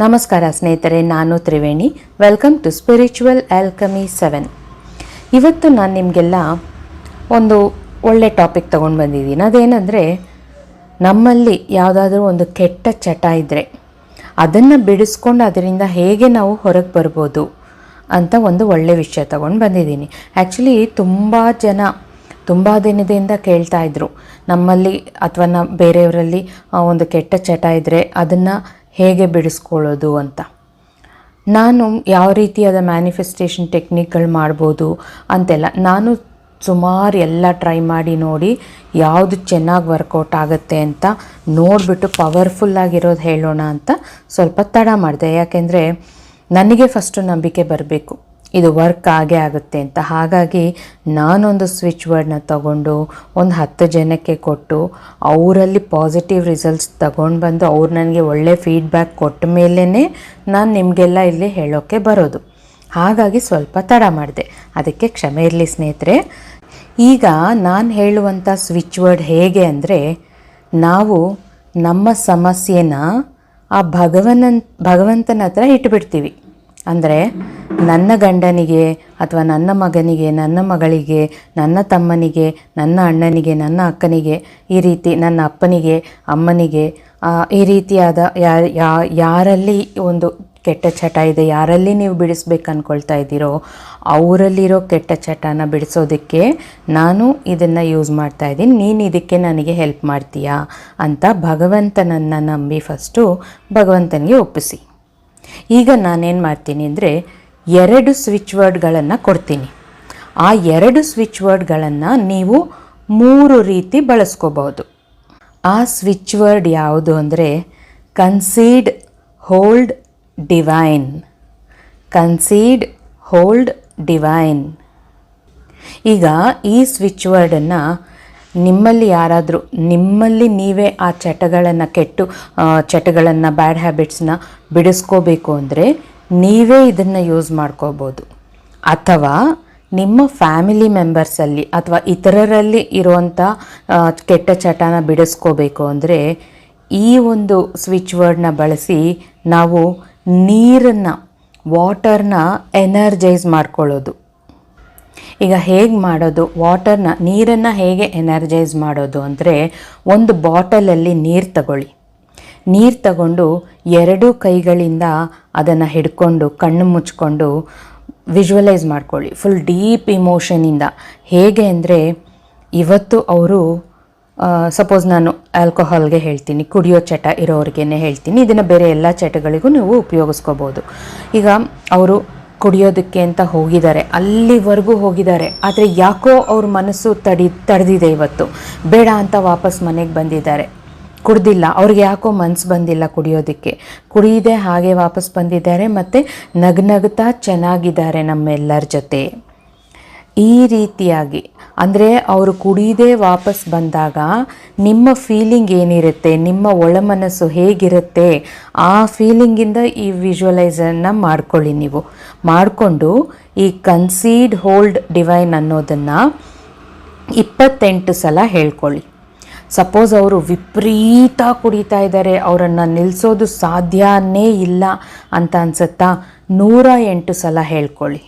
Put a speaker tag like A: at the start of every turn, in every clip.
A: ನಮಸ್ಕಾರ ಸ್ನೇಹಿತರೆ, ನಾನು Triveni. Welcome to spiritual alchemy seven ಇವತ್ತು ನಾನು ನಿಮಗೆಲ್ಲ ಒಂದು ಒಳ್ಳೆ ಟಾಪಿಕ್ ತೊಗೊಂಡು ಬಂದಿದ್ದೀನಿ. ಅದೇನೆಂದರೆ, ನಮ್ಮಲ್ಲಿ ಯಾವುದಾದ್ರೂ ಒಂದು ಕೆಟ್ಟ ಚಟ ಇದ್ದರೆ ಅದನ್ನು ಬಿಡಿಸ್ಕೊಂಡು ಅದರಿಂದ ಹೇಗೆ ನಾವು ಹೊರಗೆ ಬರ್ಬೋದು ಅಂತ ಒಂದು ಒಳ್ಳೆ ವಿಷಯ ತೊಗೊಂಡು ಬಂದಿದ್ದೀನಿ. ಆ್ಯಕ್ಚುಲಿ ತುಂಬ ಜನ ತುಂಬ ದಿನದಿಂದ ಕೇಳ್ತಾ ಇದ್ರು, ನಮ್ಮಲ್ಲಿ ಅಥವಾ ನ ಬೇರೆಯವರಲ್ಲಿ ಒಂದು ಕೆಟ್ಟ ಚಟ ಇದ್ದರೆ ಅದನ್ನು ಹೇಗೆ ಬಿಡಿಸ್ಕೊಳ್ಳೋದು ಅಂತ. ನಾನು ಯಾವ ರೀತಿಯಾದ ಮ್ಯಾನಿಫೆಸ್ಟೇಷನ್ ಟೆಕ್ನಿಕ್ಗಳು ಮಾಡ್ಬೋದು ಅಂತೆಲ್ಲ ನಾನು ಸುಮಾರು ಎಲ್ಲ ಟ್ರೈ ಮಾಡಿ ನೋಡಿ ಯಾವುದು ಚೆನ್ನಾಗಿ ವರ್ಕೌಟ್ ಆಗುತ್ತೆ ಅಂತ ನೋಡಿಬಿಟ್ಟು ಪವರ್ಫುಲ್ಲಾಗಿರೋದು ಹೇಳೋಣ ಅಂತ ಸ್ವಲ್ಪ ತಡ ಮಾಡಿದೆ. ಯಾಕೆಂದರೆ ನನಗೆ ಫಸ್ಟು ನಂಬಿಕೆ ಬರಬೇಕು. ಇದು ವರ್ಕ್ ಆಗೇ ಆಗುತ್ತೆ ಅಂತ. ಹಾಗಾಗಿ ನಾನೊಂದು ಸ್ವಿಚ್ ವರ್ಡ್ನ ತಗೊಂಡು ಒಂದು ಹತ್ತು ಜನಕ್ಕೆ ಕೊಟ್ಟು ಅವರಲ್ಲಿ ಪಾಸಿಟಿವ್ ರಿಸಲ್ಟ್ಸ್ ತಗೊಂಡು ಬಂದು ಅವ್ರು ನನಗೆ ಒಳ್ಳೆ ಫೀಡ್ಬ್ಯಾಕ್ ಕೊಟ್ಟ ಮೇಲೇ ನಾನು ನಿಮಗೆಲ್ಲ ಇಲ್ಲಿ ಹೇಳೋಕ್ಕೆ ಬರೋದು. ಹಾಗಾಗಿ ಸ್ವಲ್ಪ ತಡ ಮಾಡಿದೆ. ಅದಕ್ಕೆ ಕ್ಷಮೆ ಇರಲಿ ಸ್ನೇಹಿತರೆ. ಈಗ ನಾನು ಹೇಳುವಂಥ ಸ್ವಿಚ್ ವರ್ಡ್ ಹೇಗೆ ಅಂದರೆ ನಾವು ನಮ್ಮ ಸಮಸ್ಯೆನ ಆ ಭಗವನ ಭಗವಂತನ ಹತ್ರ ಇಟ್ಬಿಡ್ತೀವಿ. ಅಂದರೆ ನನ್ನ ಗಂಡನಿಗೆ ಅಥವಾ ನನ್ನ ಮಗನಿಗೆ, ನನ್ನ ಮಗಳಿಗೆ, ನನ್ನ ತಮ್ಮನಿಗೆ, ನನ್ನ ಅಣ್ಣನಿಗೆ, ನನ್ನ ಅಕ್ಕನಿಗೆ, ಈ ರೀತಿ ನನ್ನ ಅಪ್ಪನಿಗೆ, ಅಮ್ಮನಿಗೆ ಈ ರೀತಿಯಾದ ಯಾರಲ್ಲಿ ಒಂದು ಕೆಟ್ಟ ಚಟ ಇದೆ, ಯಾರಲ್ಲಿ ನೀವು ಬಿಡಿಸ್ಬೇಕು ಅಂದ್ಕೊಳ್ತಾ ಇದ್ದೀರೋ, ಅವರಲ್ಲಿರೋ ಕೆಟ್ಟ ಚಟನ ಬಿಡಿಸೋದಕ್ಕೆ ನಾನು ಇದನ್ನು ಯೂಸ್ ಮಾಡ್ತಾ ಇದ್ದೀನಿ. ನೀನು ಇದಕ್ಕೆ ನನಗೆ ಹೆಲ್ಪ್ ಮಾಡ್ತೀಯಾ ಅಂತ ಭಗವಂತನನ್ನು ನಂಬಿ ಫಸ್ಟು ಭಗವಂತನಿಗೆ ಒಪ್ಪಿಸಿ. ಈಗ ನಾನೇನು ಮಾಡ್ತೀನಿ ಅಂದರೆ ಎರಡು ಸ್ವಿಚ್ ವರ್ಡ್ಗಳನ್ನು ಕೊಡ್ತೀನಿ. ಆ ಎರಡು ಸ್ವಿಚ್ ವರ್ಡ್ಗಳನ್ನು ನೀವು ಮೂರು ರೀತಿ ಬಳಸ್ಕೋಬಹುದು. ಆ ಸ್ವಿಚ್ ವರ್ಡ್ ಯಾವುದು ಅಂದರೆ concede hold divine concede hold divine ಈಗ ಈ ಸ್ವಿಚ್ ವರ್ಡನ್ನು ನಿಮ್ಮಲ್ಲಿ ಯಾರಾದರೂ, ನಿಮ್ಮಲ್ಲಿ ನೀವೇ ಆ ಚಟಗಳನ್ನು ಕೆಟ್ಟು ಚಟಗಳನ್ನು ಬ್ಯಾಡ್ ಹ್ಯಾಬಿಟ್ಸ್ನ ಬಿಡಿಸ್ಕೋಬೇಕು ಅಂದರೆ ನೀವೇ ಇದನ್ನು ಯೂಸ್ ಮಾಡ್ಕೋಬೋದು. ಅಥವಾ ನಿಮ್ಮ ಫ್ಯಾಮಿಲಿ ಮೆಂಬರ್ಸಲ್ಲಿ ಅಥವಾ ಇತರರಲ್ಲಿ ಇರುವಂಥ ಕೆಟ್ಟ ಚಟನ ಬಿಡಿಸ್ಕೋಬೇಕು ಅಂದರೆ ಈ ಒಂದು ಸ್ವಿಚ್ ವರ್ಡ್ನ ಬಳಸಿ ನಾವು ನೀರನ್ನು ವಾಟರ್ನ ಎನರ್ಜೈಸ್ ಮಾಡ್ಕೊಳ್ಳೋದು. ಈಗ ಹೇಗೆ ಮಾಡೋದು? ವಾಟರ್ನ ನೀರನ್ನು ಹೇಗೆ ಎನರ್ಜೈಸ್ ಮಾಡೋದು ಅಂದರೆ ಒಂದು ಬಾಟಲಲ್ಲಿ ನೀರು ತಗೊಳ್ಳಿ. ನೀರು ತಗೊಂಡು ಎರಡೂ ಕೈಗಳಿಂದ ಅದನ್ನು ಹಿಡ್ಕೊಂಡು, ಕಣ್ಣು ಮುಚ್ಕೊಂಡು ವಿಜುವಲೈಸ್ ಮಾಡ್ಕೊಳ್ಳಿ. ಫುಲ್ ಡೀಪ್ ಇಮೋಷನಿಂದ ಹೇಗೆ ಅಂದರೆ ಇವತ್ತು ಅವರು ಸಪೋಸ್ ನಾನು ಆಲ್ಕೋಹಾಲ್ಗೆ ಹೇಳ್ತೀನಿ, ಕುಡಿಯೋ ಚಟ ಇರೋರಿಗೇನೆ ಹೇಳ್ತೀನಿ, ಇದನ್ನು ಬೇರೆ ಎಲ್ಲ ಚಟಗಳಿಗೂ ನೀವು ಉಪಯೋಗಿಸ್ಕೋಬೋದು. ಈಗ ಅವರು ಕುಡಿಯೋದಕ್ಕೆ ಅಂತ ಹೋಗಿದ್ದಾರೆ. ಅಲ್ಲಿವರೆಗೂ ಹೋಗಿದ್ದಾರೆ. ಆದರೆ ಯಾಕೋ ಅವ್ರ ಮನಸ್ಸು ತಡಿ, ತಡೆದಿದೆ ಇವತ್ತು. ಬೇಡ ಅಂತ ವಾಪಸ್ ಮನೆಗೆ ಬಂದಿದ್ದಾರೆ. ಕುಡ್ದಿಲ್ಲ. ಅವ್ರಿಗೆ ಯಾಕೋ ಮನಸ್ಸು ಬಂದಿಲ್ಲ ಕುಡಿಯೋದಕ್ಕೆ. ಕುಡಿಯದೆ ಹಾಗೆ ವಾಪಸ್ ಬಂದಿದ್ದಾರೆ ಮತ್ತು ನಗ್ನಗ್ತಾ ಚೆನ್ನಾಗಿದ್ದಾರೆ ನಮ್ಮೆಲ್ಲರ ಜೊತೆ. ಈ ರೀತಿಯಾಗಿ. ಅಂದರೆ ಅವರು ಕುಡಿಯದೇ ವಾಪಸ್ ಬಂದಾಗ ನಿಮ್ಮ ಫೀಲಿಂಗ್ ಏನಿರುತ್ತೆ, ನಿಮ್ಮ ಒಳಮನಸ್ಸು ಹೇಗಿರುತ್ತೆ, ಆ ಫೀಲಿಂಗಿಂದ ಈ ವಿಜುವಲೈಸನ್ನು ಮಾಡ್ಕೊಳ್ಳಿ ನೀವು. ಮಾಡಿಕೊಂಡು ಈ ಕನ್ಸೀಡ್ ಹೋಲ್ಡ್ ಡಿವೈನ್ ಅನ್ನೋದನ್ನು ಇಪ್ಪತ್ತೆಂಟು ಸಲ ಹೇಳ್ಕೊಳ್ಳಿ. ಸಪೋಸ್ ಅವರು ವಿಪರೀತ ಕುಡಿತಾ ಇದ್ದಾರೆ, ಅವರನ್ನು ನಿಲ್ಲಿಸೋದು ಸಾಧ್ಯನೇ ಇಲ್ಲ ಅಂತ ಅನ್ಸುತ್ತಾ ನೂರ ಎಂಟು ಸಲ ಹೇಳ್ಕೊಳ್ಳಿ.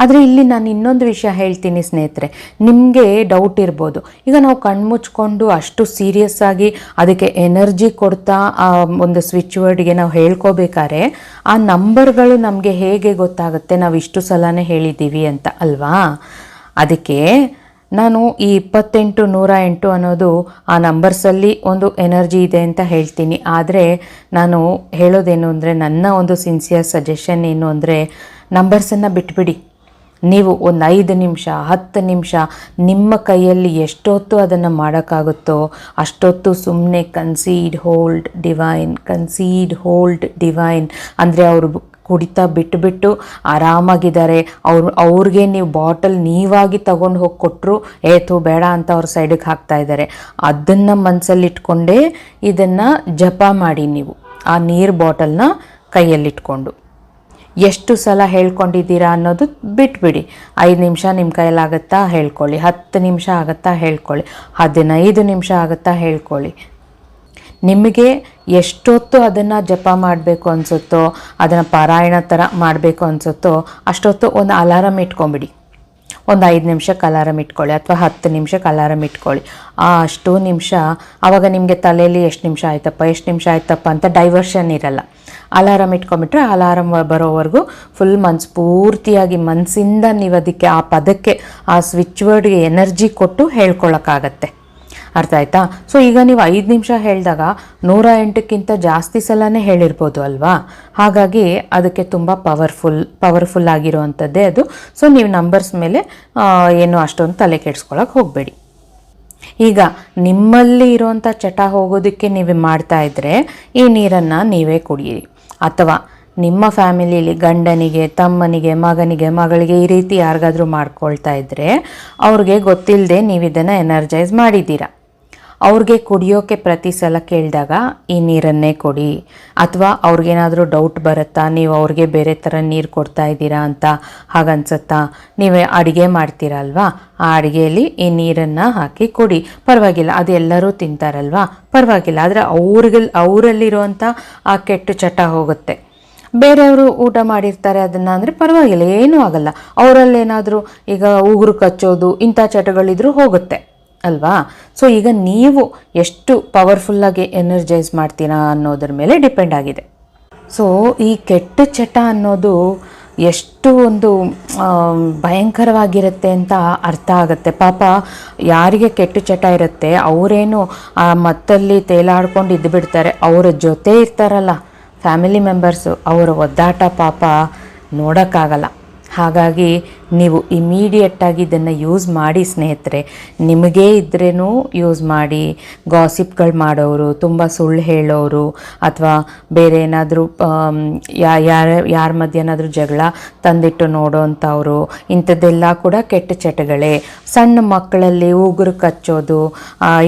A: ಆದರೆ ಇಲ್ಲಿ ನಾನು ಇನ್ನೊಂದು ವಿಷಯ ಹೇಳ್ತೀನಿ ಸ್ನೇಹಿತರೆ, ನಿಮಗೆ ಡೌಟ್ ಇರ್ಬೋದು. ಈಗ ನಾವು ಕಣ್ಮುಚ್ಕೊಂಡು ಅಷ್ಟು ಸೀರಿಯಸ್ ಆಗಿ ಅದಕ್ಕೆ ಎನರ್ಜಿ ಕೊಡ್ತಾ, ಆ, ಒಂದು ಸ್ವಿಚ್ ವರ್ಡ್ಗೆ ನಾವು ಹೇಳ್ಕೋಬೇಕಾದ್ರೆ, ಆ ನಂಬರ್ಗಳು ನಮಗೆ ಹೇಗೆ ಗೊತ್ತಾಗುತ್ತೆ? ನಾವು ಇಷ್ಟು ಸಲನೇ ಹೇಳಿದ್ದೀವಿ ಅಂತ ಅಲ್ವಾ? ಅದಕ್ಕೆ ನಾನು ಈ ಇಪ್ಪತ್ತೆಂಟು, ನೂರ ಎಂಟು ಅನ್ನೋದು ಆ ನಂಬರ್ಸಲ್ಲಿ ಒಂದು ಎನರ್ಜಿ ಇದೆ ಅಂತ ಹೇಳ್ತೀನಿ. ಆದರೆ ನಾನು ಹೇಳೋದೇನು ಅಂದರೆ, ನನ್ನ ಒಂದು ಸಿನ್ಸಿಯರ್ ಸಜೆಷನ್ ಏನು ಅಂದರೆ ನಂಬರ್ಸನ್ನು ಬಿಟ್ಬಿಡಿ. ನೀವು ಒಂದು ಐದು ನಿಮಿಷ, ಹತ್ತು ನಿಮಿಷ ನಿಮ್ಮ ಕೈಯಲ್ಲಿ ಎಷ್ಟೊತ್ತು ಅದನ್ನು ಮಾಡೋಕ್ಕಾಗುತ್ತೋ ಅಷ್ಟೊತ್ತು ಸುಮ್ಮನೆ concede hold divine concede hold divine ಅಂದರೆ ಅವರು ಕುಡಿತಾ ಬಿಟ್ಟುಬಿಟ್ಟು ಆರಾಮಾಗಿದ್ದಾರೆ. ಅವ್ರು, ಅವ್ರಿಗೆ ನೀವು ಬಾಟಲ್ ನೀವಾಗಿ ತಗೊಂಡು ಹೋಗಿ ಕೊಟ್ಟರು ಏತು ಬೇಡ ಅಂತ ಅವ್ರ ಸೈಡಿಗೆ ಹಾಕ್ತಾ ಇದ್ದಾರೆ. ಅದನ್ನು ಮನಸ್ಸಲ್ಲಿಟ್ಕೊಂಡೇ ಇದನ್ನು ಜಪ ಮಾಡಿ ನೀವು, ಆ ನೀರು ಬಾಟಲ್ನ ಕೈಯಲ್ಲಿಟ್ಕೊಂಡು. ಎಷ್ಟು ಸಲ ಹೇಳ್ಕೊಂಡಿದ್ದೀರಾ ಅನ್ನೋದು ಬಿಟ್ಬಿಡಿ. ಐದು ನಿಮಿಷ ನಿಮ್ಮ ಕೈಲಾಗುತ್ತಾ ಹೇಳ್ಕೊಳ್ಳಿ. ಹತ್ತು ನಿಮಿಷ ಆಗುತ್ತಾ ಹೇಳ್ಕೊಳ್ಳಿ. ಹದಿನೈದು ನಿಮಿಷ ಆಗುತ್ತಾ ಹೇಳ್ಕೊಳ್ಳಿ. ನಿಮಗೆ ಎಷ್ಟೊತ್ತು ಅದನ್ನು ಜಪ ಮಾಡಬೇಕು ಅನಿಸುತ್ತೋ, ಅದನ್ನು ಪಾರಾಯಣ ಥರ ಮಾಡಬೇಕು ಅನಿಸುತ್ತೋ, ಅಷ್ಟೊತ್ತು ಒಂದು ಅಲಾರಮ್ ಇಟ್ಕೊಂಬಿಡಿ ಒಂದು ಐದು ನಿಮಿಷಕ್ಕೆ ಅಲಾರಮ್ ಇಟ್ಕೊಳ್ಳಿ ಅಥವಾ ಹತ್ತು ನಿಮಿಷಕ್ಕೆ ಅಲಾರಮ್ ಇಟ್ಕೊಳ್ಳಿ. ಆ ಅಷ್ಟು ನಿಮಿಷ ಆವಾಗ ನಿಮಗೆ ತಲೆಯಲ್ಲಿ ಎಷ್ಟು ನಿಮಿಷ ಆಯ್ತಪ್ಪ, ಎಷ್ಟು ನಿಮಿಷ ಆಯ್ತಪ್ಪ ಅಂತ ಡೈವರ್ಷನ್ ಇರಲ್ಲ. ಅಲಾರಮ್ ಇಟ್ಕೊಂಬಿಟ್ರೆ ಅಲಾರಮ್ ಬರೋವರೆಗೂ ಫುಲ್ ಮನ್ಸು ಪೂರ್ತಿಯಾಗಿ ಮನಸ್ಸಿಂದ ನೀವು ಅದಕ್ಕೆ ಆ ಪದಕ್ಕೆ, ಆ ಸ್ವಿಚ್ ವರ್ಡ್ಗೆ ಎನರ್ಜಿ ಕೊಟ್ಟು ಹೇಳ್ಕೊಳ್ಳೋಕ್ಕಾಗತ್ತೆ ಅರ್ಥ ಆಯ್ತಾ? ಸೊ ಈಗ ನೀವು ಐದು ನಿಮಿಷ ಹೇಳಿದಾಗ ನೂರ ಎಂಟಕ್ಕಿಂತ ಜಾಸ್ತಿ ಸಲನೇ ಹೇಳಿರ್ಬೋದು ಅಲ್ವಾ? ಹಾಗಾಗಿ ಅದಕ್ಕೆ ತುಂಬ ಪವರ್ಫುಲ್ ಪವರ್ಫುಲ್ ಆಗಿರುವಂಥದ್ದೇ ಅದು. ಸೊ ನೀವು ನಂಬರ್ಸ್ ಮೇಲೆ ಏನು ಅಷ್ಟೊಂದು ತಲೆ ಕೆಡ್ಸ್ಕೊಳಕ್ಕೆ ಹೋಗಬೇಡಿ. ಈಗ ನಿಮ್ಮಲ್ಲಿ ಇರುವಂಥ ಚಟ ಹೋಗೋದಕ್ಕೆ ನೀವು ಮಾಡ್ತಾ ಇದ್ದರೆ ಈ ನೀರನ್ನು ನೀವೇ ಕುಡಿಯಿರಿ. ಅಥವಾ ನಿಮ್ಮ ಫ್ಯಾಮಿಲಿಯಲ್ಲಿ ಗಂಡನಿಗೆ, ತಮ್ಮನಿಗೆ, ಮಗನಿಗೆ, ಮಗಳಿಗೆ ಈ ರೀತಿ ಯಾರಿಗಾದರೂ ಮಾಡ್ಕೊಳ್ತಾ ಇದ್ದರೆ ಅವ್ರಿಗೆ ಗೊತ್ತಿಲ್ಲದೆ ನೀವು ಇದನ್ನು ಎನರ್ಜೈಸ್ ಮಾಡಿದ್ದೀರಾ? ಅವ್ರಿಗೆ ಕುಡಿಯೋಕೆ ಪ್ರತಿ ಸಲ ಕೇಳಿದಾಗ, ಈ ನೀರನ್ನೇ ಕೊಡಿ. ಅಥವಾ ಅವ್ರಿಗೇನಾದರೂ ಡೌಟ್ ಬರುತ್ತಾ? ನೀವು ಅವ್ರಿಗೆ ಬೇರೆ ಥರ ನೀರು ಕೊಡ್ತಾ ಇದ್ದೀರಾ ಅಂತ ಹಾಗನ್ಸುತ್ತಾ? ನೀವೇ ಅಡುಗೆ ಮಾಡ್ತೀರಲ್ವಾ ಆ ಅಡುಗೆಯಲ್ಲಿ ಈ ನೀರನ್ನು ಹಾಕಿ ಕೊಡಿ. ಪರವಾಗಿಲ್ಲ, ಅದು ಎಲ್ಲರೂ ತಿಂತಾರಲ್ವಾ? ಪರವಾಗಿಲ್ಲ, ಆದರೆ ಅವ್ರಿಗೆ ಅವರಲ್ಲಿರುವಂಥ ಆ ಕೆಟ್ಟು ಚಟ ಹೋಗುತ್ತೆ. ಬೇರೆಯವರು ಊಟ ಮಾಡಿರ್ತಾರೆ ಅದನ್ನು ಅಂದರೆ ಪರವಾಗಿಲ್ಲ, ಏನೂ ಆಗಲ್ಲ. ಅವರಲ್ಲೇನಾದರೂ ಈಗ ಉಗುರು ಕಚ್ಚೋದು, ಇಂಥ ಚಟಗಳಿದ್ರೂ ಹೋಗುತ್ತೆ. ಅಲ್ವಾ? ಸೊ ಈಗ ನೀವು ಎಷ್ಟು ಪವರ್ಫುಲ್ಲಾಗಿ ಎನರ್ಜೈಸ್ ಮಾಡ್ತೀರಾ ಅನ್ನೋದ್ರ ಮೇಲೆ ಡಿಪೆಂಡ್ ಆಗಿದೆ. ಸೊ ಈ ಕೆಟ್ಟ ಚಟ ಅನ್ನೋದು ಎಷ್ಟು ಒಂದು ಭಯಂಕರವಾಗಿರುತ್ತೆ ಅಂತ ಅರ್ಥ ಆಗುತ್ತೆ. ಪಾಪ, ಯಾರಿಗೆ ಕೆಟ್ಟ ಚಟ ಇರುತ್ತೆ, ಅವರೇನು ಆ ಮತ್ತಲ್ಲಿ ತೇಲಾಡ್ಕೊಂಡು ಇದ್ದು ಬಿಡ್ತಾರೆ. ಅವರ ಜೊತೆ ಇರ್ತಾರಲ್ಲ ಫ್ಯಾಮಿಲಿ ಮೆಂಬರ್ಸು ಅವರ ಒದ್ದಾಟ ಪಾಪ ನೋಡೋಕ್ಕಾಗಲ್ಲ. ಹಾಗಾಗಿ ನೀವು ಇಮ್ಮಿಡಿಯೇಟಾಗಿ ಇದನ್ನು ಯೂಸ್ ಮಾಡಿ ಸ್ನೇಹಿತರೆ, ನಿಮಗೇ ಇದ್ರೇ ಯೂಸ್ ಮಾಡಿ ಗಾಸಿಪ್ಗಳು ಮಾಡೋರು ತುಂಬ ಸುಳ್ಳು ಹೇಳೋರು ಅಥವಾ ಬೇರೆ ಏನಾದರೂ ಯಾರ ಯಾರ ಮಧ್ಯನಾದರೂ ಜಗಳ ತಂದಿಟ್ಟು ನೋಡೋವಂಥವ್ರು ಇಂಥದ್ದೆಲ್ಲ ಕೂಡ ಕೆಟ್ಟ ಚಟಗಳೇ. ಸಣ್ಣ ಮಕ್ಕಳಲ್ಲಿ ಉಗುರು ಕಚ್ಚೋದು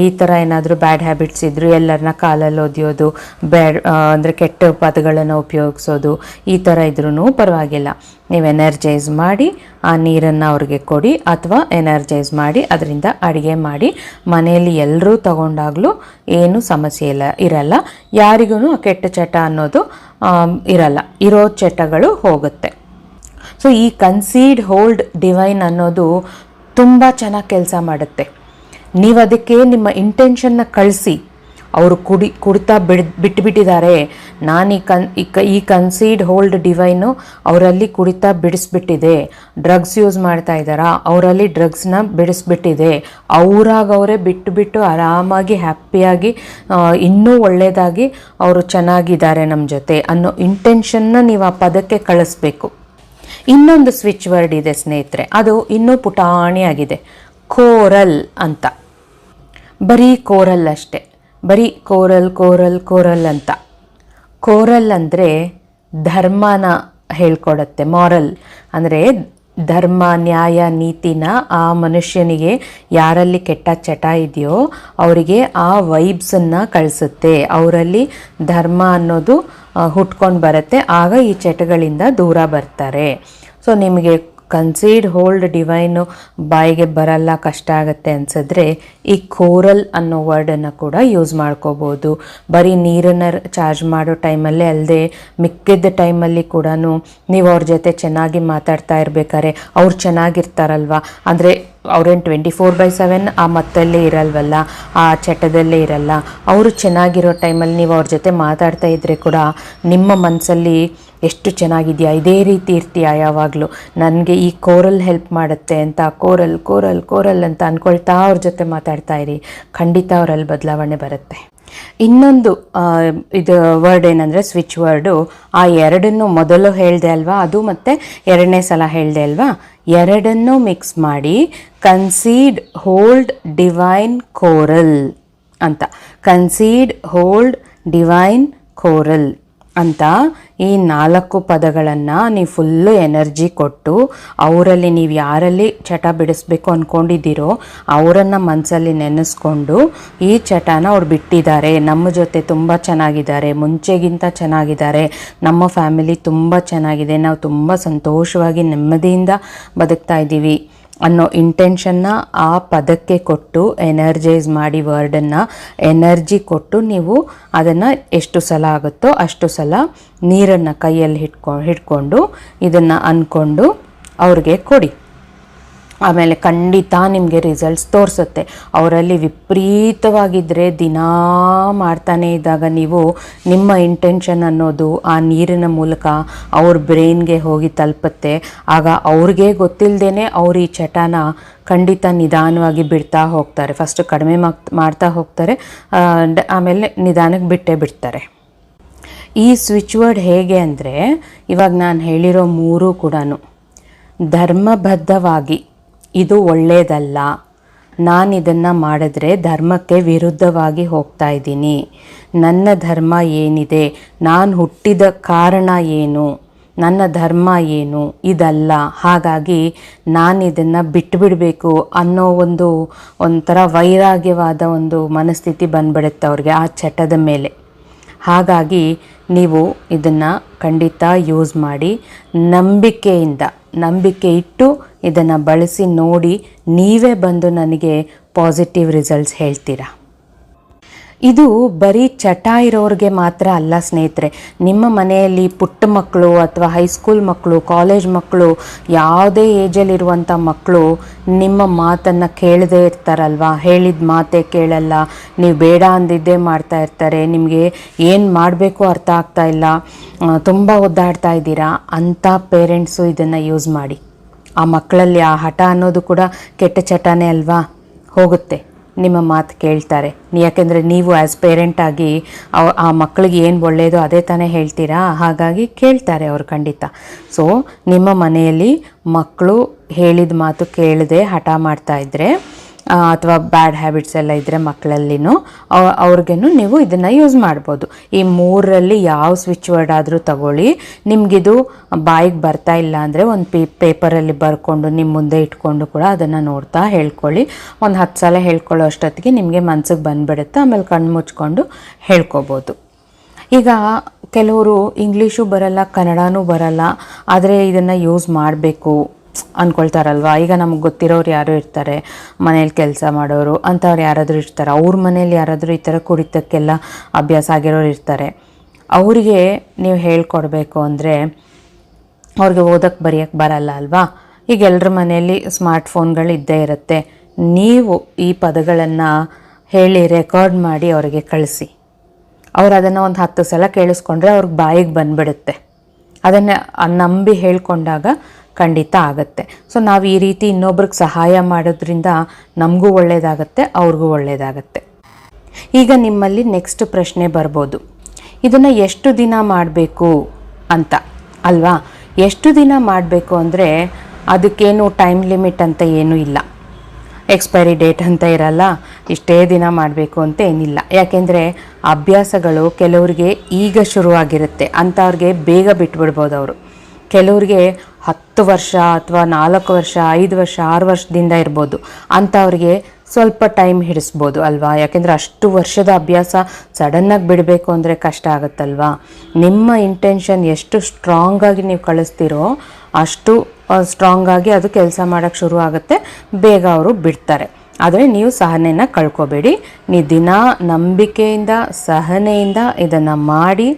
A: ಈ ಥರ ಏನಾದರೂ ಬ್ಯಾಡ್ ಹ್ಯಾಬಿಟ್ಸ್ ಇದ್ದರು ಎಲ್ಲರನ್ನ ಕಾಲಲ್ಲಿ ಒದೆಯೋದು, ಬ್ಯಾಡ್ ಅಂದರೆ ಕೆಟ್ಟ ಪದಗಳನ್ನು ಉಪಯೋಗಿಸೋದು, ಈ ಥರ ಇದ್ರೂ ಪರವಾಗಿಲ್ಲ. ನೀವು ಎನರ್ಜೈಸ್ ಮಾಡಿ ಆ ನೀರನ್ನು ಅವ್ರಿಗೆ ಕೊಡಿ ಅಥವಾ ಎನರ್ಜೈಸ್ ಮಾಡಿ ಅದರಿಂದ ಅಡುಗೆ ಮಾಡಿ. ಮನೆಯಲ್ಲಿ ಎಲ್ಲರೂ ತಗೊಂಡಾಗಲೂ ಏನು ಸಮಸ್ಯೆ ಇಲ್ಲ, ಇರಲ್ಲ. ಯಾರಿಗೂ ಕೆಟ್ಟ ಚಟ ಅನ್ನೋದು ಇರಲ್ಲ. ಇರೋ ಚಟಗಳು ಹೋಗುತ್ತೆ. ಸೊ ಈ ಕನ್ಸೀಡ್ ಹೋಲ್ಡ್ ಡಿವೈನ್ ಅನ್ನೋದು ತುಂಬ ಚೆನ್ನಾಗಿ ಕೆಲಸ ಮಾಡುತ್ತೆ. ನೀವು ಅದಕ್ಕೆ ನಿಮ್ಮ ಇಂಟೆನ್ಷನ್ನ ಕಳಿಸಿ. ಅವರು ಕುಡಿ, ಕುಡಿತಾ ಬಿಡ್ ಬಿಟ್ಟುಬಿಟ್ಟಿದ್ದಾರೆ ನಾನು ಈ ಕನ್, ಈ ಕ, ಈ ಕನ್ಸೀಡ್ ಹೋಲ್ಡ್ ಡಿವೈನು ಅವರಲ್ಲಿ ಕುಡಿತಾ ಬಿಡಿಸ್ಬಿಟ್ಟಿದೆ. ಡ್ರಗ್ಸ್ ಯೂಸ್ ಮಾಡ್ತಾ ಇದ್ದಾರಾ? ಅವರಲ್ಲಿ ಡ್ರಗ್ಸ್ನ ಬಿಡಿಸ್ಬಿಟ್ಟಿದೆ. ಅವರಾಗ ಅವರೇ ಬಿಟ್ಟು ಬಿಟ್ಟು ಆರಾಮಾಗಿ, ಹ್ಯಾಪಿಯಾಗಿ ಇನ್ನೂ ಒಳ್ಳೆಯದಾಗಿ ಅವರು ಚೆನ್ನಾಗಿದ್ದಾರೆ ನಮ್ಮ ಜೊತೆ ಅನ್ನೋ ಇಂಟೆನ್ಷನ್ನ ನೀವು ಆ ಪದಕ್ಕೆ ಕಳಿಸ್ಬೇಕು. ಇನ್ನೊಂದು ಸ್ವಿಚ್ ವರ್ಡ್ ಇದೆ ಸ್ನೇಹಿತರೆ, ಅದು ಇನ್ನೂ ಪುಟಾಣಿಯಾಗಿದೆ. ಕೋರಲ್ ಅಂತ. ಬರೀ ಕೋರಲ್ ಅಷ್ಟೆ. ಬರೀ ಕೋರಲ್ ಕೋರಲ್ ಕೋರಲ್ ಅಂತ. ಕೋರಲ್ ಅಂದರೆ ಧರ್ಮನ ಹೇಳ್ಕೊಡತ್ತೆ ಮಾರಲ್ ಅಂದರೆ ಧರ್ಮ, ನ್ಯಾಯ, ನೀತಿನ ಆ ಮನುಷ್ಯನಿಗೆ ಯಾರಲ್ಲಿ ಕೆಟ್ಟ ಚಟ ಇದೆಯೋ ಅವರಿಗೆ ಆ ವೈಬ್ಸನ್ನು ಕಳಿಸುತ್ತೆ. ಅವರಲ್ಲಿ ಧರ್ಮ ಅನ್ನೋದು ಹುಟ್ಕೊಂಡು ಬರುತ್ತೆ. ಆಗ ಈ ಚಟಗಳಿಂದ ದೂರ ಬರ್ತಾರೆ. ಸೊ ನಿಮಗೆ ಕನ್ಸೀಡ್ ಹೋಲ್ಡ್ ಡಿವೈನು ಬಾಯಿಗೆ ಬರಲ್ಲ, ಕಷ್ಟ ಆಗುತ್ತೆ ಅನ್ಸಿದ್ರೆ ಈ ಕೋರಲ್ ಅನ್ನೋ ವರ್ಡನ್ನು ಕೂಡ ಯೂಸ್ ಮಾಡ್ಕೋಬೋದು. ಬರೀ ನೀರನ್ನು ಚಾರ್ಜ್ ಮಾಡೋ ಟೈಮಲ್ಲೇ ಅಲ್ಲದೆ ಮಿಕ್ಕಿದ್ದ ಟೈಮಲ್ಲಿ ಕೂಡ ನೀವು ಅವ್ರ ಜೊತೆ ಚೆನ್ನಾಗಿ ಮಾತಾಡ್ತಾ ಇರ್ಬೇಕಾದ್ರೆ ಅವ್ರು ಚೆನ್ನಾಗಿರ್ತಾರಲ್ವ? ಅಂದರೆ ಅವ್ರೇನು ಟ್ವೆಂಟಿ ಫೋರ್ ಬೈ ಸೆವೆನ್ ಆ ಮತ್ತಲ್ಲೇ ಇರಲ್ವಲ್ಲ, ಆ ಚಟದಲ್ಲೇ ಇರಲ್ಲ. ಅವರು ಚೆನ್ನಾಗಿರೋ ಟೈಮಲ್ಲಿ ನೀವು ಅವ್ರ ಜೊತೆ ಮಾತಾಡ್ತಾ ಇದ್ದರೆ ಕೂಡ ನಿಮ್ಮ ಮನಸ್ಸಲ್ಲಿ ಎಷ್ಟು ಚೆನ್ನಾಗಿದೆಯಾ? ಇದೇ ರೀತಿ ಇರ್ತೀಯಾ ಯಾವಾಗಲೂ? ನನಗೆ ಈ ಕೋರಲ್ ಹೆಲ್ಪ್ ಮಾಡುತ್ತೆ ಅಂತ, ಕೋರಲ್ ಕೋರಲ್ ಕೋರಲ್ ಅಂತ ಅಂದ್ಕೊಳ್ತಾ ಅವ್ರ ಜೊತೆ ಮಾತಾಡ್ತಾ ಇರಿ. ಖಂಡಿತ ಅವರಲ್ಲಿ ಬದಲಾವಣೆ ಬರುತ್ತೆ. ಇನ್ನೊಂದು ಇದು ವರ್ಡ್ ಏನಂದರೆ ಸ್ವಿಚ್ ವರ್ಡು ಆ ಎರಡನ್ನು ಮೊದಲು ಹೇಳಿದೆ ಅಲ್ವಾ? ಅದು ಮತ್ತು ಎರಡನೇ ಸಲ ಹೇಳಿದೆ ಅಲ್ವಾ? ಎರಡನ್ನೂ ಮಿಕ್ಸ್ ಮಾಡಿ ಕನ್ಸೀಡ್ ಹೋಲ್ಡ್ ಡಿವೈನ್ ಕೋರಲ್ ಅಂತ. ಕನ್ಸೀಡ್ ಹೋಲ್ಡ್ ಡಿವೈನ್ ಕೋರಲ್ ಅಂತ ಈ ನಾಲ್ಕು ಪದಗಳನ್ನು ನೀವು ಫುಲ್ಲು ಎನರ್ಜಿ ಕೊಟ್ಟು ಅವರಲ್ಲಿ ನೀವು ಯಾರಲ್ಲಿ ಚಟ ಬಿಡಿಸ್ಬೇಕು ಅಂದ್ಕೊಂಡಿದ್ದೀರೋ ಅವರನ್ನು ಮನಸ್ಸಲ್ಲಿ ನೆನೆಸ್ಕೊಂಡು ಈ ಚಟನ ಅವ್ರು ಬಿಟ್ಟಿದ್ದಾರೆ. ನಮ್ಮ ಜೊತೆ ತುಂಬ ಚೆನ್ನಾಗಿದ್ದಾರೆ. ಮುಂಚೆಗಿಂತ ಚೆನ್ನಾಗಿದ್ದಾರೆ. ನಮ್ಮ ಫ್ಯಾಮಿಲಿ ತುಂಬ ಚೆನ್ನಾಗಿದೆ. ನಾವು ತುಂಬ ಸಂತೋಷವಾಗಿ ನೆಮ್ಮದಿಯಿಂದ ಬದುಕ್ತಾ ಇದ್ದೀವಿ. ಅನ್ನೋ ಇಂಟೆನ್ಷನ್ನ ಆ ಪದಕ್ಕೆ ಕೊಟ್ಟು ಎನರ್ಜೈಸ್ ಮಾಡಿ ವರ್ಡನ್ನು ಎನರ್ಜಿ ಕೊಟ್ಟು ನೀವು ಅದನ್ನು ಎಷ್ಟು ಸಲ ಆಗುತ್ತೋ ಅಷ್ಟು ಸಲ ನೀರನ್ನು ಕೈಯಲ್ಲಿ ಹಿಡ್ಕೊ, ಹಿಡ್ಕೊಂಡು ಇದನ್ನು ಅಂದ್ಕೊಂಡು ಅವ್ರಿಗೆ ಕೊಡಿ. ಆಮೇಲೆ ಖಂಡಿತ ನಿಮಗೆ ರಿಸಲ್ಟ್ಸ್ ತೋರಿಸುತ್ತೆ. ಅವರಲ್ಲಿ ವಿಪರೀತವಾಗಿದ್ದರೆ ದಿನಾ ಮಾಡ್ತಾನೆ ಇದ್ದಾಗ ನೀವು ನಿಮ್ಮ ಇಂಟೆನ್ಷನ್ ಅನ್ನೋದು ಆ ನೀರಿನ ಮೂಲಕ ಅವ್ರ ಬ್ರೈನ್ಗೆ ಹೋಗಿ ತಲುಪುತ್ತೆ. ಆಗ ಅವ್ರಿಗೆ ಗೊತ್ತಿಲ್ಲದೇ ಅವ್ರು ಈ ಚಟನ ಖಂಡಿತ ನಿಧಾನವಾಗಿ ಬಿಡ್ತಾ ಹೋಗ್ತಾರೆ. ಫಸ್ಟ್ ಕಡಿಮೆ ಮಾಡ್ತಾ ಹೋಗ್ತಾರೆ. ಆಮೇಲೆ ನಿಧಾನಕ್ಕೆ ಬಿಟ್ಟೇ ಬಿಡ್ತಾರೆ. ಈ ಸ್ವಿಚ್ ವರ್ಡ್ ಹೇಗೆ ಅಂದರೆ ಇವಾಗ ನಾನು ಹೇಳಿರೋ ಮೂರೂ ಕೂಡ ಧರ್ಮಬದ್ಧವಾಗಿ ಇದು ಒಳ್ಳೆಯದಲ್ಲ ನಾನು ಇದನ್ನು ಮಾಡಿದ್ರೆ ಧರ್ಮಕ್ಕೆ ವಿರುದ್ಧವಾಗಿ ಹೋಗ್ತಾ ಇದ್ದೀನಿ. ನನ್ನ ಧರ್ಮ ಏನಿದೆ? ನಾನು ಹುಟ್ಟಿದ ಕಾರಣ ಏನು? ನನ್ನ ಧರ್ಮ ಏನು? ಇದಲ್ಲ. ಹಾಗಾಗಿ ನಾನು ಇದನ್ನು ಬಿಟ್ಟುಬಿಡಬೇಕು ಅನ್ನೋ ಒಂದು ಒಂಥರ ವೈರಾಗ್ಯವಾದ ಒಂದು ಮನಸ್ಥಿತಿ ಬಂದ್ಬಿಡುತ್ತೆ ಅವ್ರಿಗೆ ಆ ಚಟದ ಮೇಲೆ. ಹಾಗಾಗಿ ನೀವು ಇದನ್ನು ಖಂಡಿತ ಯೂಸ್ ಮಾಡಿ ನಂಬಿಕೆಯಿಂದ ನಂಬಿಕೆ ಇಟ್ಟು ಇದನ್ನು ಬಳಸಿ ನೋಡಿ ನೀವೇ ಬಂದು ನನಗೆ ಪಾಸಿಟಿವ್ ರಿಸಲ್ಟ್ಸ್ ಹೇಳ್ತೀರಾ? ಇದು ಬರೀ ಚಟ ಇರೋರಿಗೆ ಮಾತ್ರ ಅಲ್ಲ ಸ್ನೇಹಿತರೆ. ನಿಮ್ಮ ಮನೆಯಲ್ಲಿ ಪುಟ್ಟ ಮಕ್ಕಳು ಅಥವಾ ಹೈಸ್ಕೂಲ್ ಮಕ್ಕಳು ಕಾಲೇಜ್ ಮಕ್ಕಳು ಯಾವುದೇ ಏಜಲ್ಲಿರುವಂಥ ಮಕ್ಕಳು ನಿಮ್ಮ ಮಾತನ್ನು ಕೇಳದೇ ಇರ್ತಾರಲ್ವಾ? ಹೇಳಿದ ಮಾತೇ ಕೇಳಲ್ಲ. ನೀವು ಬೇಡ ಅಂದಿದ್ದೇ ಮಾಡ್ತಾ ಇರ್ತಾರೆ. ನಿಮಗೆ ಏನು ಮಾಡಬೇಕು ಅರ್ಥ ಆಗ್ತಾ ಇಲ್ಲ. ತುಂಬ ಒದ್ದಾಡ್ತಾ ಇದ್ದೀರಾ? ಅಂಥ ಪೇರೆಂಟ್ಸು ಇದನ್ನು ಯೂಸ್ ಮಾಡಿ. ಆ ಮಕ್ಕಳಲ್ಲಿ ಆ ಹಠ ಅನ್ನೋದು ಕೂಡ ಕೆಟ್ಟ ಚಟನೇ ಅಲ್ವಾ? ಹೋಗುತ್ತೆ. ನಿಮ್ಮ ಮಾತು ಕೇಳ್ತಾರೆ. ಯಾಕೆಂದರೆ ನೀವು ಆ್ಯಸ್ ಪೇರೆಂಟ್ ಆಗಿ ಅವ ಆ ಮಕ್ಕಳಿಗೆ ಏನು ಒಳ್ಳೆಯದು ಅದೇ ತಾನೇ ಹೇಳ್ತೀರಾ? ಹಾಗಾಗಿ ಕೇಳ್ತಾರೆ ಅವರು ಖಂಡಿತ. ಸೊ ನಿಮ್ಮ ಮನೆಯಲ್ಲಿ ಮಕ್ಕಳು ಹೇಳಿದ ಮಾತು ಕೇಳದೆ ಹಠ ಮಾಡ್ತಾ ಇದ್ದರೆ ಅಥವಾ ಬ್ಯಾಡ್ ಹ್ಯಾಬಿಟ್ಸ್ ಎಲ್ಲ ಇದ್ದರೆ ಮಕ್ಕಳಲ್ಲಿನೂ ಅವ್ರಿಗೇನು ನೀವು ಇದನ್ನು ಯೂಸ್ ಮಾಡ್ಬೋದು. ಈ ಮೂರರಲ್ಲಿ ಯಾವ ಸ್ವಿಚ್ ವರ್ಡ್ ಆದರೂ ತಗೊಳ್ಳಿ. ನಿಮಗಿದು ಬಾಯಿಗೆ ಬರ್ತಾ ಇಲ್ಲ ಅಂದರೆ ಒಂದು ಪೇ ಪೇಪರಲ್ಲಿ ಬರ್ಕೊಂಡು ನಿಮ್ಮ ಮುಂದೆ ಇಟ್ಕೊಂಡು ಕೂಡ ಅದನ್ನು ನೋಡ್ತಾ ಹೇಳ್ಕೊಳ್ಳಿ. ಒಂದು ಹತ್ತು ಸಲ ಹೇಳ್ಕೊಳ್ಳೋ ಅಷ್ಟೊತ್ತಿಗೆ ನಿಮಗೆ ಮನ್ಸಿಗೆ ಬಂದುಬಿಡುತ್ತೆ, ಆಮೇಲೆ ಕಣ್ಣು ಮುಚ್ಕೊಂಡು ಹೇಳ್ಕೊಬೋದು. ಈಗ ಕೆಲವರು ಇಂಗ್ಲೀಷು ಬರಲ್ಲ, ಕನ್ನಡನೂ ಬರಲ್ಲ, ಆದರೆ ಇದನ್ನು ಯೂಸ್ ಮಾಡಬೇಕು. ಅಂದ್ಕೊಳ್ತಾರಲ್ವ ಈಗ ನಮಗೆ ಗೊತ್ತಿರೋರು ಯಾರು ಇರ್ತಾರೆ, ಮನೇಲಿ ಕೆಲಸ ಮಾಡೋರು, ಅಂಥವ್ರು ಯಾರಾದರೂ ಇರ್ತಾರೆ. ಅವ್ರ ಮನೇಲಿ ಯಾರಾದರೂ ಈ ಥರ ಕುಡಿತಕ್ಕೆಲ್ಲ ಅಭ್ಯಾಸ ಆಗಿರೋರು ಇರ್ತಾರೆ. ಅವರಿಗೆ ನೀವು ಹೇಳ್ಕೊಡ್ಬೇಕು ಅಂದರೆ ಅವ್ರಿಗೆ ಓದಕ್ಕೆ ಬರೆಯೋಕ್ಕೆ ಬರಲ್ಲ ಅಲ್ವಾ? ಈಗ ಎಲ್ಲರ ಮನೆಯಲ್ಲಿ ಸ್ಮಾರ್ಟ್ ಫೋನ್ಗಳು ಇದ್ದೇ ಇರುತ್ತೆ. ನೀವು ಈ ಪದಗಳನ್ನು ಹೇಳಿ ರೆಕಾರ್ಡ್ ಮಾಡಿ ಅವರಿಗೆ ಕಳಿಸಿ. ಅವ್ರು ಅದನ್ನು ಒಂದು ಹತ್ತು ಸಲ ಕೇಳಿಸ್ಕೊಂಡ್ರೆ ಅವ್ರಿಗೆ ಬಾಯಿಗೆ ಬಂದ್ಬಿಡುತ್ತೆ. ಅದನ್ನು ನಂಬಿ ಹೇಳ್ಕೊಂಡಾಗ ಖಂಡಿತ ಆಗುತ್ತೆ. ಸೊ ನಾವು ಈ ರೀತಿ ಇನ್ನೊಬ್ರಿಗೆ ಸಹಾಯ ಮಾಡೋದ್ರಿಂದ ನಮಗೂ ಒಳ್ಳೆಯದಾಗತ್ತೆ ಅವ್ರಿಗೂ ಒಳ್ಳೆಯದಾಗತ್ತೆ ಈಗ ನಿಮ್ಮಲ್ಲಿ ನೆಕ್ಸ್ಟ್ ಪ್ರಶ್ನೆ ಬರ್ಬೋದು. ಇದನ್ನು ಎಷ್ಟು ದಿನ ಮಾಡಬೇಕು ಅಂತ, ಅಲ್ವಾ? ಎಷ್ಟು ದಿನ ಮಾಡಬೇಕು ಅಂದರೆ ಅದಕ್ಕೇನು ಟೈಮ್ ಲಿಮಿಟ್ ಅಂತ ಏನೂ ಇಲ್ಲ. ಎಕ್ಸ್ಪೈರಿ ಡೇಟ್ ಅಂತ ಇರಲ್ಲ, ಇಷ್ಟೇ ದಿನ ಮಾಡಬೇಕು ಅಂತ ಏನಿಲ್ಲ. ಯಾಕೆಂದರೆ ಅಭ್ಯಾಸಗಳು ಕೆಲವರಿಗೆ ಈಗ ಶುರುವಾಗಿರುತ್ತೆ ಅಂಥವ್ರಿಗೆ ಬೇಗ ಬಿಟ್ಬಿಡ್ಬೋದು ಅವರು. ಕೆಲವ್ರಿಗೆ ಹತ್ತು ವರ್ಷ ಅಥವಾ ನಾಲ್ಕು ವರ್ಷ, ಐದು ವರ್ಷ, ಆರು ವರ್ಷದಿಂದ ಇರ್ಬೋದು. ಅಂಥವ್ರಿಗೆ ಸ್ವಲ್ಪ ಟೈಮ್ ಹಿಡಿಸ್ಬೋದು ಅಲ್ವಾ? ಯಾಕೆಂದರೆ ಅಷ್ಟು ವರ್ಷದ ಅಭ್ಯಾಸ ಸಡನ್ನಾಗಿ ಬಿಡಬೇಕು ಅಂದರೆ ಕಷ್ಟ ಆಗುತ್ತಲ್ವಾ? ನಿಮ್ಮ ಇಂಟೆನ್ಷನ್ ಎಷ್ಟು ಸ್ಟ್ರಾಂಗಾಗಿ ನೀವು ಕಳಿಸ್ತೀರೋ ಅಷ್ಟು ಸ್ಟ್ರಾಂಗಾಗಿ ಅದು ಕೆಲಸ ಮಾಡೋಕ್ಕೆ ಶುರು ಆಗುತ್ತೆ. ಬೇಗ ಅವರು ಬಿಡ್ತಾರೆ. ಆದರೆ ನೀವು ಸಹನೆಯನ್ನು ಕಳ್ಕೊಬೇಡಿ. ನೀ ದಿನ ನಂಬಿಕೆಯಿಂದ, ಸಹನೆಯಿಂದ ಇದನ್ನು ಮಾಡಿ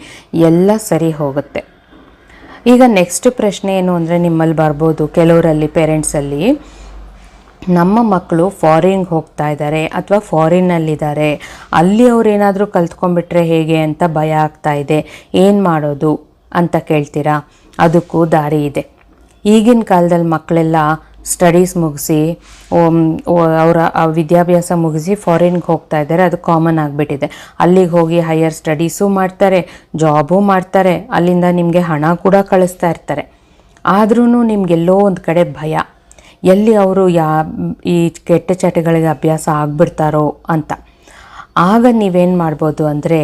A: ಎಲ್ಲ ಸರಿ ಹೋಗುತ್ತೆ. ಈಗ ನೆಕ್ಸ್ಟ್ ಪ್ರಶ್ನೆ ಏನು ಅಂದರೆ ನಿಮ್ಮಲ್ಲಿ ಬರ್ಬೋದು ಕೆಲವರಲ್ಲಿ ಪೇರೆಂಟ್ಸಲ್ಲಿ ನಮ್ಮ ಮಕ್ಕಳು ಫಾರಿನ್ಗೆ ಹೋಗ್ತಾ ಇದ್ದಾರೆ ಅಥವಾ ಫಾರಿನ್ನಲ್ಲಿದ್ದಾರೆ ಅಲ್ಲಿ ಅವ್ರು ಏನಾದರೂ ಕಲ್ತ್ಕೊಂಡ್ಬಿಟ್ರೆ ಹೇಗೆ ಅಂತ ಭಯ ಆಗ್ತಾ ಇದೆ. ಏನು ಮಾಡೋದು ಅಂತ ಕೇಳ್ತೀರಾ? ಅದಕ್ಕೂ ದಾರಿ ಇದೆ. ಈಗಿನ ಕಾಲದಲ್ಲಿ ಮಕ್ಕಳೆಲ್ಲ ಸ್ಟಡೀಸ್ ಮುಗಿಸಿ ಅವರ ವಿದ್ಯಾಭ್ಯಾಸ ಮುಗಿಸಿ ಫಾರಿನ್ಗೆ ಹೋಗ್ತಾ ಇದ್ದಾರೆ, ಅದು ಕಾಮನ್ ಆಗಿಬಿಟ್ಟಿದೆ. ಅಲ್ಲಿಗೆ ಹೋಗಿ ಹೈಯರ್ ಸ್ಟಡೀಸು ಮಾಡ್ತಾರೆ ಜಾಬು ಮಾಡ್ತಾರೆ, ಅಲ್ಲಿಂದ ನಿಮಗೆ ಹಣ ಕೂಡ ಕಳಿಸ್ತಾ ಇರ್ತಾರೆ. ಆದ್ರೂ ನಿಮಗೆಲ್ಲೋ ಒಂದು ಕಡೆ ಭಯ. ಎಲ್ಲಿ ಅವರು ಯಾ, ಈ ಕೆಟ್ಟ ಚಟಗಳಿಗೆ ಅಭ್ಯಾಸ ಆಗ್ಬಿಡ್ತಾರೋ ಅಂತ. ಆಗ ನೀವೇನು ಮಾಡ್ಬೋದು ಅಂದರೆ,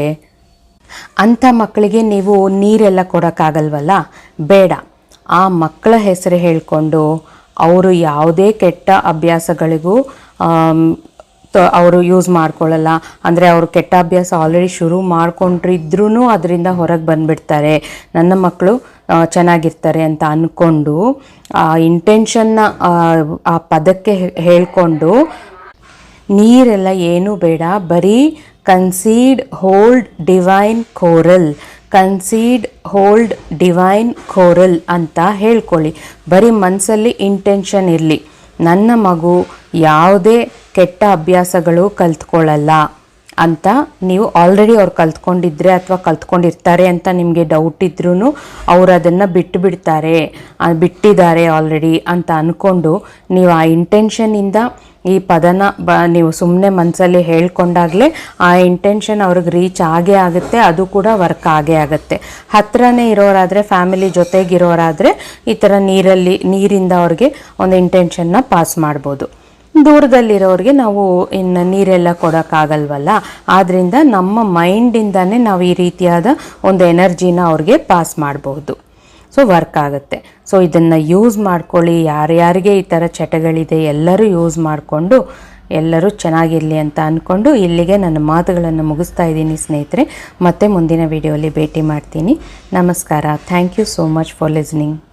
A: ಅಂಥ ಮಕ್ಕಳಿಗೆ ನೀವು ನೀರೆಲ್ಲ ಕೊಡೋಕ್ಕಾಗಲ್ವಲ್ಲ? ಬೇಡ. ಆ ಮಕ್ಕಳ ಹೆಸರು ಹೇಳಿಕೊಂಡು ಅವರು ಯಾವುದೇ ಕೆಟ್ಟ ಅಭ್ಯಾಸಗಳಿಗೂ ಅವರು ಯೂಸ್ ಮಾಡ್ಕೊಳ್ಳಲ್ಲ. ಅಂದರೆ ಅವರು ಕೆಟ್ಟ ಅಭ್ಯಾಸ ಆಲ್ರೆಡಿ ಶುರು ಮಾಡ್ಕೊಂಡಿದ್ರೂ ಅದರಿಂದ ಹೊರಗೆ ಬಂದುಬಿಡ್ತಾರೆ. ನನ್ನ ಮಕ್ಕಳು ಚೆನ್ನಾಗಿರ್ತಾರೆ ಅಂತ ಅಂದ್ಕೊಂಡು ಆ ಇಂಟೆನ್ಷನ್ನ ಆ ಪದಕ್ಕೆ ಹೇಳ್ಕೊಂಡು ನೀರೆಲ್ಲ ಏನೂ ಬೇಡ. ಬರೀ concede hold divine coral concede hold divine coral ಅಂತ ಹೇಳ್ಕೊಳ್ಳಿ. ಬರೀ ಮನಸ್ಸಲ್ಲಿ ಇಂಟೆನ್ಷನ್ ಇರಲಿ. ನನ್ನ ಮಗು ಯಾವುದೇ ಕೆಟ್ಟ ಅಭ್ಯಾಸಗಳು ಕಲ್ತ್ಕೊಳ್ಳಲ್ಲ. ಅಂತ ನೀವು ಆಲ್ರೆಡಿ ಅವ್ರು ಕಲ್ತ್ಕೊಂಡಿದ್ರೆ ಅಥವಾ ಕಲ್ತ್ಕೊಂಡಿರ್ತಾರೆ ಅಂತ ನಿಮಗೆ ಡೌಟ್ ಇದ್ರೂ ಅವ್ರು ಅದನ್ನು ಬಿಟ್ಟು ಬಿಡ್ತಾರೆ ಬಿಟ್ಟಿದ್ದಾರೆ ಆಲ್ರೆಡಿ ಅಂತ ಅಂದ್ಕೊಂಡು ನೀವು ಆ ಇಂಟೆನ್ಷನಿಂದ ಈ ಪದನ ಬ, ನೀವು ಸುಮ್ಮನೆ ಮನಸ್ಸಲ್ಲಿ ಹೇಳ್ಕೊಂಡಾಗಲೇ ಆ ಇಂಟೆನ್ಷನ್ ಅವ್ರಿಗೆ ರೀಚ್ ಆಗೇ ಆಗುತ್ತೆ, ಅದು ಕೂಡ ವರ್ಕ್ ಆಗೇ ಆಗುತ್ತೆ. ಹತ್ರನೇ ಇರೋರಾದರೆ ಫ್ಯಾಮಿಲಿ ಜೊತೆಗಿರೋರಾದರೆ ಈ ಥರ ನೀರಲ್ಲಿ, ನೀರಿಂದ ಅವ್ರಿಗೆ ಒಂದು ಇಂಟೆನ್ಷನ್ನ ಪಾಸ್ ಮಾಡ್ಬೋದು. ದೂರದಲ್ಲಿರೋರಿಗೆ ನಾವು ಇನ್ನು ನೀರೆಲ್ಲ ಕೊಡೋಕ್ಕಾಗಲ್ವಲ್ಲ? ಆದ್ದರಿಂದ ನಮ್ಮ ಮೈಂಡಿಂದನೇ ನಾವು ಈ ರೀತಿಯಾದ ಒಂದು ಎನರ್ಜಿನ ಅವ್ರಿಗೆ ಪಾಸ್ ಮಾಡಬಹುದು ಸೊ, ವರ್ಕ್ ಆಗುತ್ತೆ. ಸೊ, ಇದನ್ನು ಯೂಸ್ ಮಾಡ್ಕೊಳ್ಳಿ. ಯಾರ್ಯಾರಿಗೆ ಈ ಥರ ಚಟಗಳಿದೆ, ಎಲ್ಲರೂ ಯೂಸ್ ಮಾಡಿಕೊಂಡು, ಎಲ್ಲರೂ ಚೆನ್ನಾಗಿರಲಿ ಅಂತ ಅಂದ್ಕೊಂಡು ಇಲ್ಲಿಗೆ ನನ್ನ ಮಾತುಗಳನ್ನು ಮುಗಿಸ್ತಾ ಇದ್ದೀನಿ ಸ್ನೇಹಿತರೆ. ಮತ್ತೆ ಮುಂದಿನ ವಿಡಿಯೋಲಿ ಭೇಟಿ ಮಾಡ್ತೀನಿ. ನಮಸ್ಕಾರ. Thank you so much for listening